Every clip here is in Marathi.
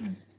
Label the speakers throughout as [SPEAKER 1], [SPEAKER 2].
[SPEAKER 1] Mm-hmm.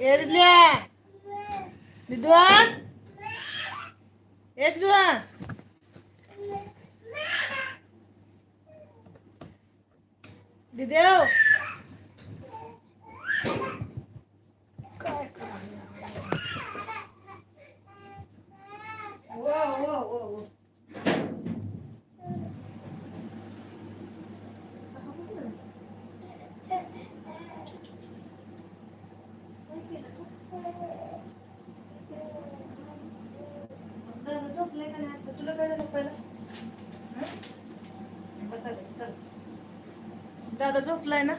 [SPEAKER 1] Erle. Lidwan. di Dedeu. तुला काय पहिलं हं? दादा झोपलाय ना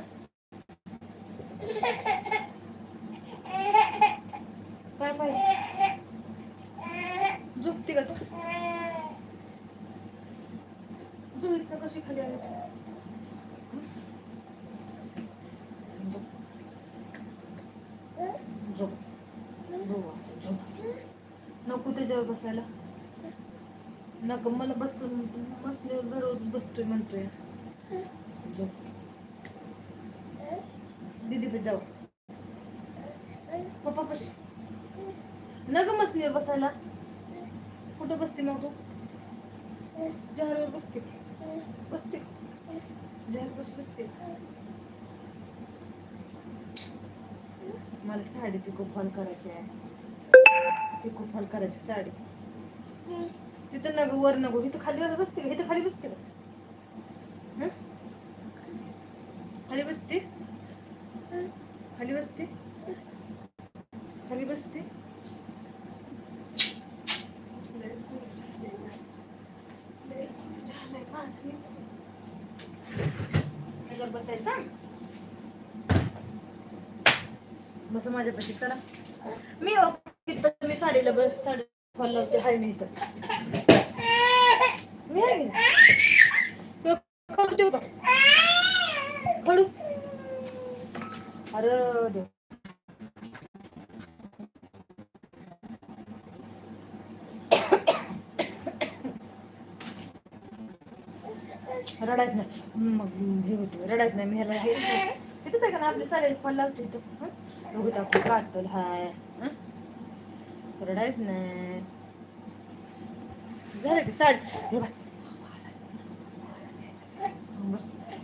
[SPEAKER 1] काय पाहिजे झोपते का तू झोपली का कशी खाली आली तू? झोप. झोप झोप झोप नको त्याच्यावर बसायला नको मला बस बसण्यावर दररोज बसतोय म्हणतोय. दीदी पे जाऊ. पप्पा कशी नग मसनीवर बसायला. कुठं बसते मग तू? जहारवर बसते. बसते. जहार बस बसते. मला साडी पिको फॉल करायची आहे. पिको फॉल करायची साडी. तिथं नग वर नको. हिथं खाली वर बसते का खाली बसते का खाली बसते? खाली बसते? खाली बसते? बसायचा झालंय माझं. बसायचं? बस माझ्यापाशी. चला. मी मी साडीला बस साडी मी आहे खडू देऊ का? खडू अरे देव. रडायच नाही. मग हे होते. रडायच नाही. मी ह्याला हे तिथंच आहे का ना आपली साडी फॉल लावते इथं? बघू आपली कातल हाय? रडायच नाही झालं की साडी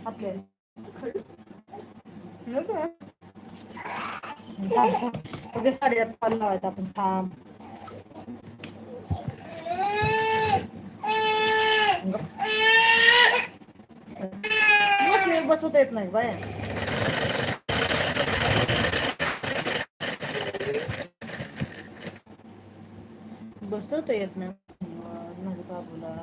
[SPEAKER 1] आपल्याला नको थांब थांब ओके साडीला फॉल लावायचा आपण थांब बस बसवता येत नाही बाया बसवता येत नाही माझ्या बाबूला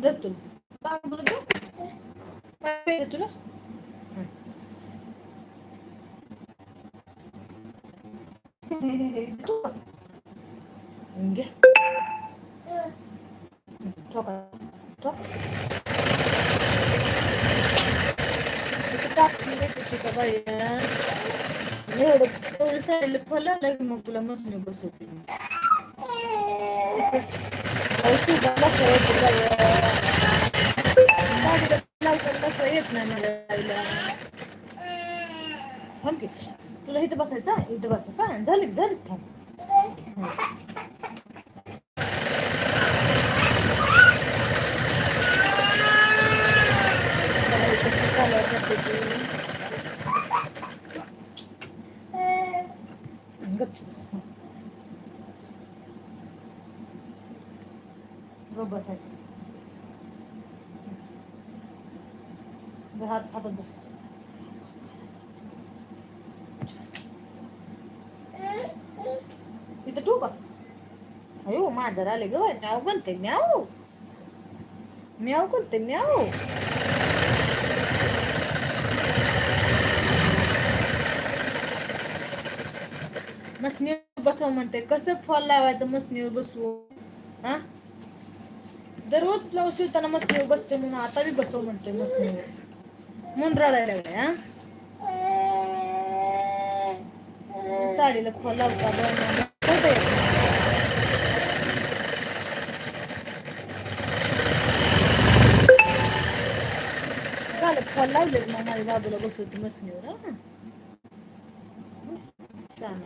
[SPEAKER 1] देत तुला बाबूला देऊ काय पाहिजे तुला हं. देऊ का? घे ठोका ठोक टाकून देते एवढं फल आलं की मग तुला मस्त बसवते कसं येत नाही मला थांब की. तुला इथं बसायचं इथं बसायचं झालं झालं थांब हं. बघा हे कशी चालवायला जाते ती. गपचूप बस. हं. गप बसायचं. जर हात हातात बस. इथं ठेवू का? अयो माझं आले ग म्याव बनते म्याव. म्याव करते म्याव. मसनीवर बसव म्हणते. कसं फॉल लावायचं मसनीवर बसवू हा? दररोज ब्लाऊज शिवताना मस्त बसतोय म्हणून आता बी बसव म्हणतोय मस्त मुंद्राला रडायला लागलाय साडीला खोल लावता खोल लावले मग माझ्या बाजूला बसवते मसनीवर हा? छान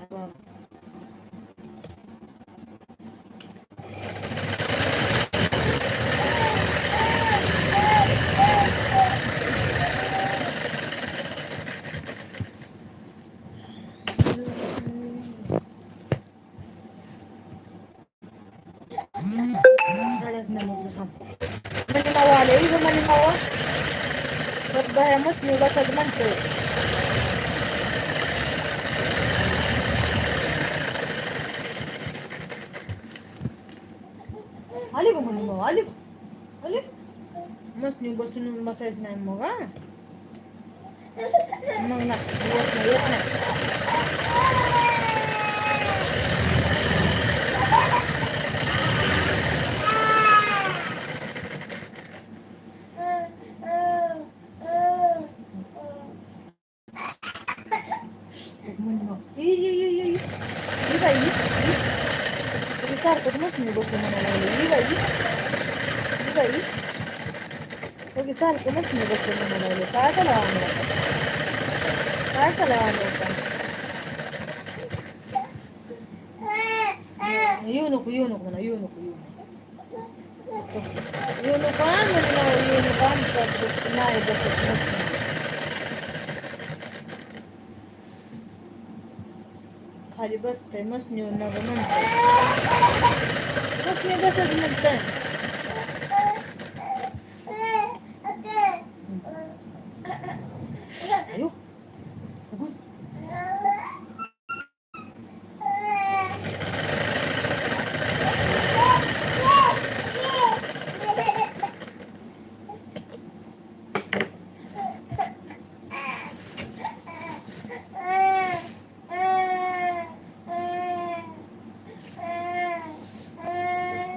[SPEAKER 1] बाया मसनी बसायचं म्हणतोय. आली गो म्हणून भाऊ? आली? का? आली? मसनी बसून बसायचं नाही मग हा? मग ना येत नाही म्हणे मग ये ये ये ये ये ये बाई ये, ये. तुम्ही सारखंच मसनी बसून म्हणायला लागले ये बाई ये बाई ओके सारखं मसनी बसून म्हणायला. काय करावं आम्ही आता काय करावं आम्ही येऊ नको येऊ नको म्हणा येऊ नको येऊ नको. येऊ नको म्हणलं येऊ नको आमचं नाही बसत मसनी खाली बसतंय मस्त मसनीवर नग म्हणतंय. मसनी बसत म्हणतंय अयो. अगं.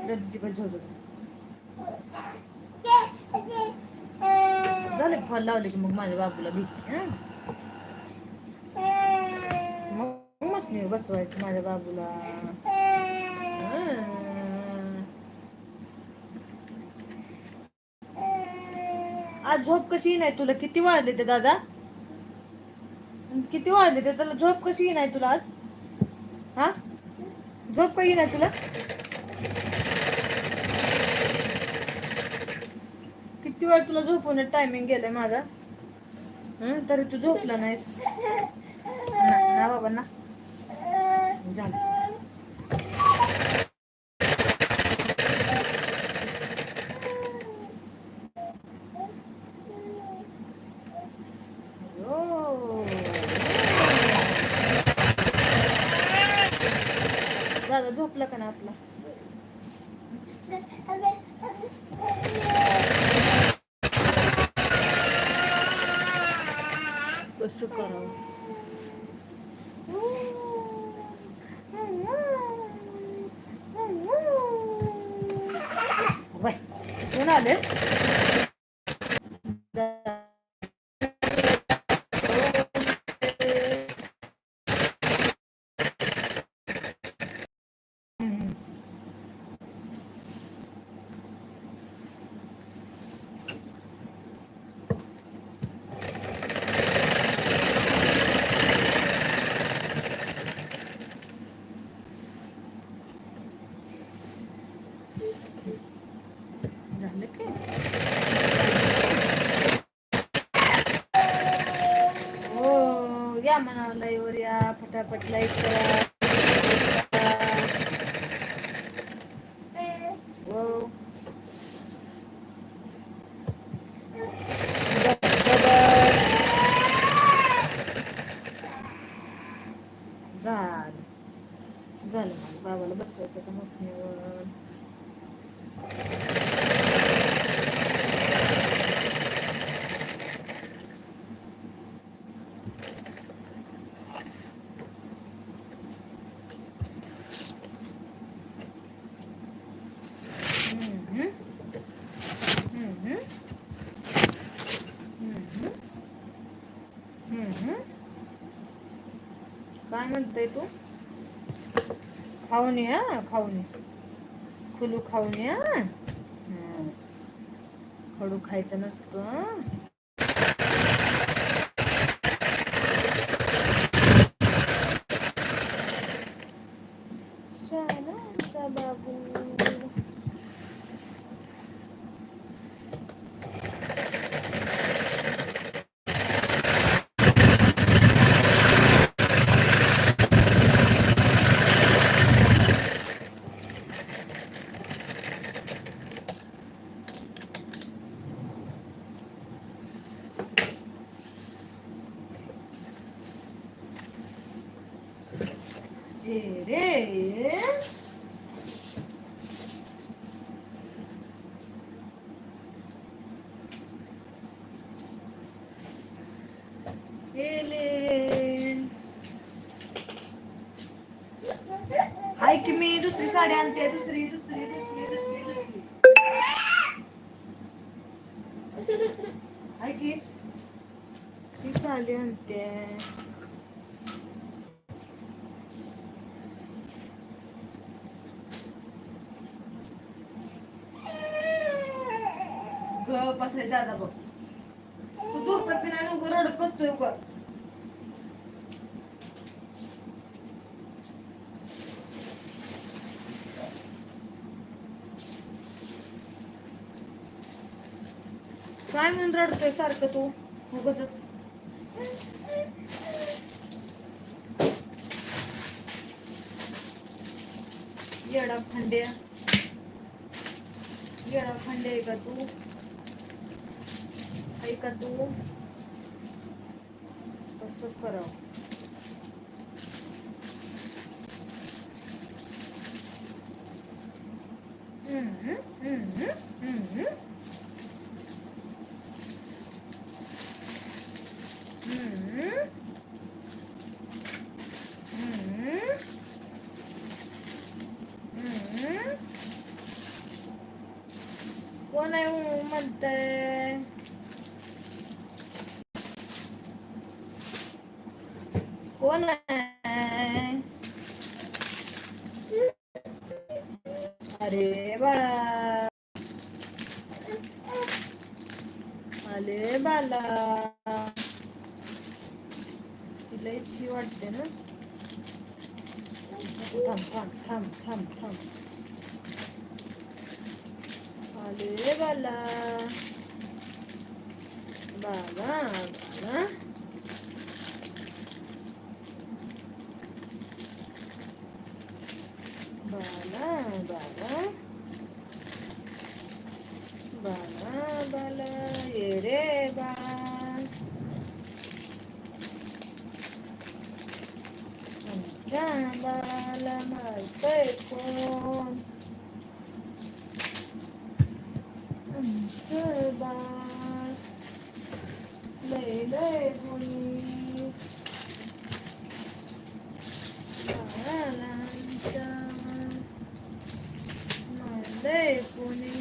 [SPEAKER 1] दद्दी पण झोप झाले लावले की मग माझ्या बाबूला भीती हा. मग मसनीवर बसवायचं माझ्या बाबूला. आज झोप कशी नाही तुला? किती वाजले ते दादा? किती वाजले ते? त्याला झोप कशी नाही तुला आज? हा? झोप काही नाही तुला? किती वेळ तुला झोपवण्यात टायमिंग गेलाय माझा? हं? तरी तू झोपला नाहीस. ना ना बाबा ना. झालं. दादा झोपला का ना आपला कसं करावं बाय कोण आले झालं की हो या म्हणावं लाईव्हवर या फटाफट लाईक करा झालं. झालं. बाबाला बसवायचं तर मसनीवर हम्म. हम्म. हम्म. हम्म. काय म्हणतोय तू खाऊन या खाऊन ये. खुलू खाऊन या. खडू खायचं नसतं हं. ए रे एलेन. मी दुसरी साडी आणते दुसरी दुसरी दुसरी दुसरी दुसरी हाय ती साडी आणते गप असे दादा बघ. तू झोपत बी नाही उगं रडत बसतोय उगं. काय म्हणून रडतोय सारखं तू? उगच येडा खंडे येडा खंडे आहे का तू? आहे का तू कसं करावं हम्म, हम्म, हम्म. हम्म. हम्म. कोण आहे? अरे बाळा. अरे बाला तिला इच्छी वाटते ना? थांब थांब थांब थांब थांब. अरे बाला बाला बाला बाला बाला बाला ये रे बाल आमच्या 累不累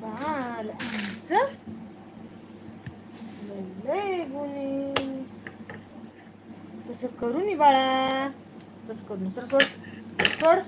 [SPEAKER 1] बाळांचं लय गुणी तसं करू नी बाळा तसं करून सर सोड सोड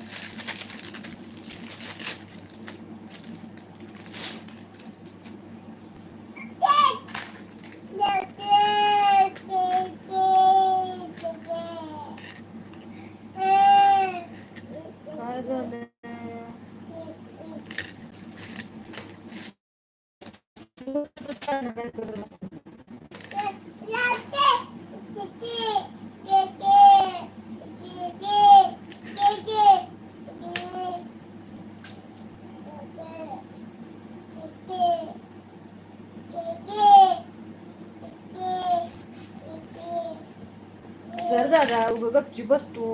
[SPEAKER 1] सर दादा उग गपची बसतो.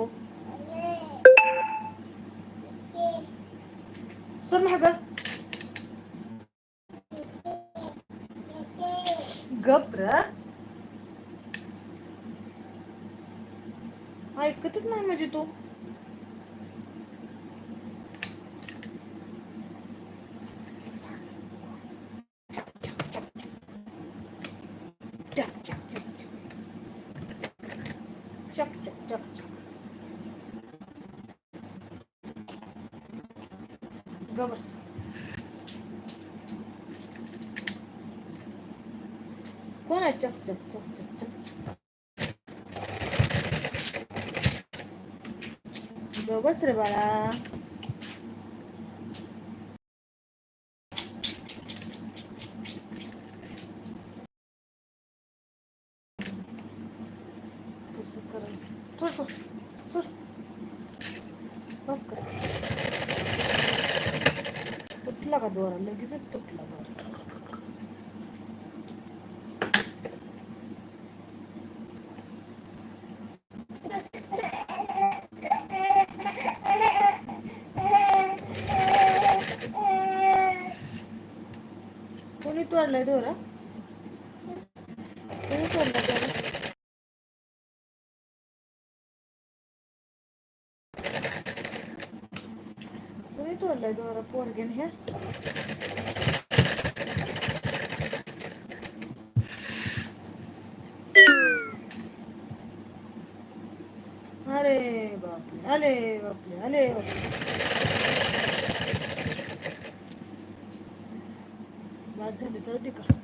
[SPEAKER 1] सर महाग. ऐकतच नाही म्हणजे तो. बस रे बाळा कसं करायचं? सोड, सोड, सोड. बस कर तुटला का दोरा लगेचच तुटला दोरा कोणी तोडलाय दोरा कोणी तोडलाय दोरा कोणी दोरा पोरगेन ह्या अरे बापरे अरे बापरे अरे बापरे बाद झाली तर का